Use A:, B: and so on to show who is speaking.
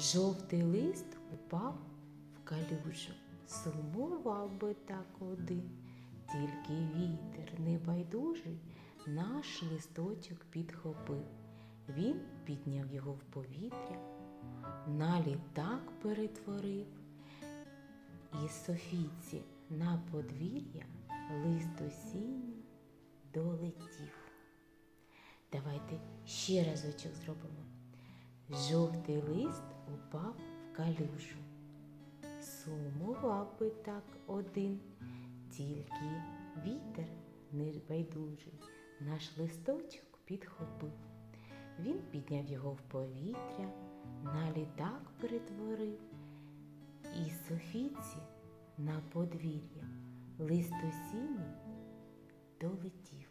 A: Жовтий лист упав в калюжу, сумував би так один, тільки вітер небайдужий наш листочок підхопив. Він підняв його в повітря, на літак перетворив, і Софійці на подвір'я лист осінній долетів. Давайте ще разочок зробимо. Жовтий лист упав в калюжу. Сумував би так один, тільки вітер небайдужий наш листочок підхопив. Він підняв його в повітря, на літак перетворив, і Софійці на подвір'я лист осінній долетів.